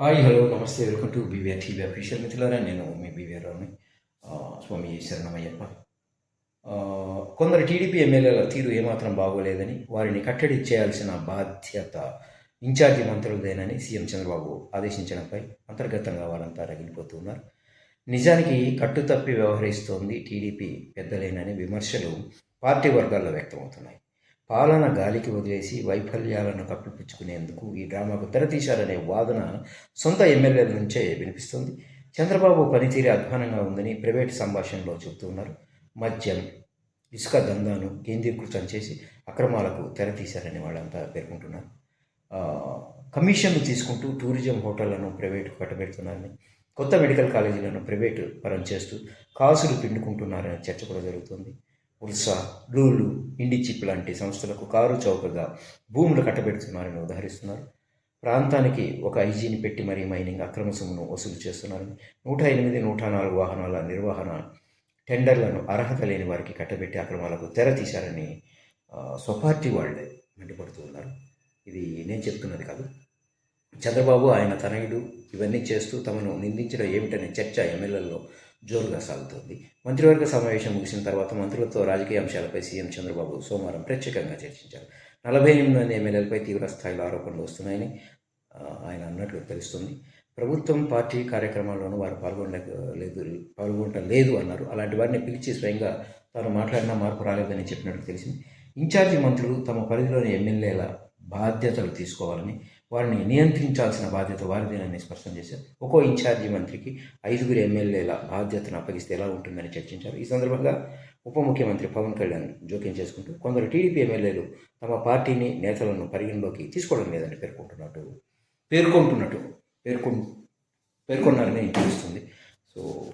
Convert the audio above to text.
Hi hello నమస్తే welcome to BVR TV official మిత్రులారా నేను మీ బీవీఆర్ రావుని. స్వామి శరణమయ్యప్ప. కొందరు టీడీపీ ఎమ్మెల్యేల తీరు ఏమాత్రం బాగోలేదని వారిని కట్టడి చేయాల్సిన బాధ్యత ఇన్ఛార్జి మంత్రులదేనని సీఎం చంద్రబాబు ఆదేశించడంపై అంతర్గతంగా వారంతా రగిలిపోతున్నారు నిజానికి కట్టుతప్పి వ్యవహరిస్తోంది టీడీపీ పెద్దలేనని విమర్శలు పార్టీ వర్గాల్లో వ్యక్తమవుతున్నాయి. పాలన గాలికి వదిలేసి వైఫల్యాలను కప్పిపుచ్చుకునేందుకు ఈ డ్రామాకు తెరతీశారనే వాదన సొంత ఎమ్మెల్యేల నుంచే వినిపిస్తుంది. చంద్రబాబు పనితీరే అధ్వానంగా ఉందని ప్రైవేట్ సంభాషణలో చెబుతున్నారు. మద్యం ఇసుక దందాను కేంద్రీకృతం చేసి అక్రమాలకు తెరతీశారని వాళ్ళంతా పేర్కొంటున్నారు. కమిషన్లు తీసుకుంటూ టూరిజం హోటళ్ళను ప్రైవేటు కట్టబెడుతున్నారని కొత్త మెడికల్ కాలేజీలను ప్రైవేటు పరం చేస్తూ కాసులు పిండుకుంటున్నారనే చర్చ కూడా జరుగుతుంది. ఉల్సా లూలు ఇండిచిప్ లాంటి సంస్థలకు కారు చౌకగా భూములు కట్టబెడుతున్నారని ఉదహరిస్తున్నారు. ప్రాంతానికి ఒక ఐజీని పెట్టి మరీ మైనింగ్ అక్రమ సొమ్మును వసూలు చేస్తున్నారని నూట ఎనిమిది నూట నాలుగు వాహనాల నిర్వహణ టెండర్లను అర్హత లేని వారికి కట్టబెట్టి అక్రమాలకు తెర తీశారని సొపార్టీ స్వపార్టీ వాళ్ళే మండిపడుతూ ఉన్నారు. ఇది నేను చెప్తున్నది కాదు. చంద్రబాబు ఆయన తనయుడు. ఇవన్నీ చేస్తూ తమను నిందించడం ఏమిటనే చర్చ ఎమ్మెల్యేల్లో జోరుగా సాగుతోంది. మంత్రివర్గ సమావేశం ముగిసిన తర్వాత మంత్రులతో రాజకీయ అంశాలపై సీఎం చంద్రబాబు సోమవారం ప్రత్యేకంగా చర్చించారు. నలభై ఎనిమిది మంది ఎమ్మెల్యేలపై తీవ్ర స్థాయిలో ఆరోపణలు వస్తున్నాయని ఆయన అన్నట్లు తెలుస్తుంది. ప్రభుత్వం పార్టీ కార్యక్రమాల్లోనూ వారు పాల్గొనలేదు పాల్గొనలేదు అన్నారు. అలాంటి వారిని పిలిచి స్వయంగా తాను మాట్లాడినా మార్పు రాలేదని చెప్పినట్లు తెలిసింది. ఇన్ఛార్జి మంత్రులు తమ పరిధిలోని ఎమ్మెల్యేల బాధ్యతలు తీసుకోవాలని వారిని నియంత్రించాల్సిన బాధ్యత వారిదేనని స్పష్టం చేశారు. ఒక్కో ఇన్ఛార్జి మంత్రికి ఐదుగురు ఎమ్మెల్యేల బాధ్యతను అప్పగిస్తే ఎలా ఉంటుందని చర్చించారు. ఈ సందర్భంగా ఉప ముఖ్యమంత్రి పవన్ కళ్యాణ్ జోక్యం చేసుకుంటూ కొందరు టీడీపీ ఎమ్మెల్యేలు తమ పార్టీని నేతలను పరిగణలోకి తీసుకోవడం లేదని పేర్కొంటున్నట్టు పేర్కొంటున్నట్టు పేర్కొ పేర్కొన్నారని తెలుస్తుంది. సో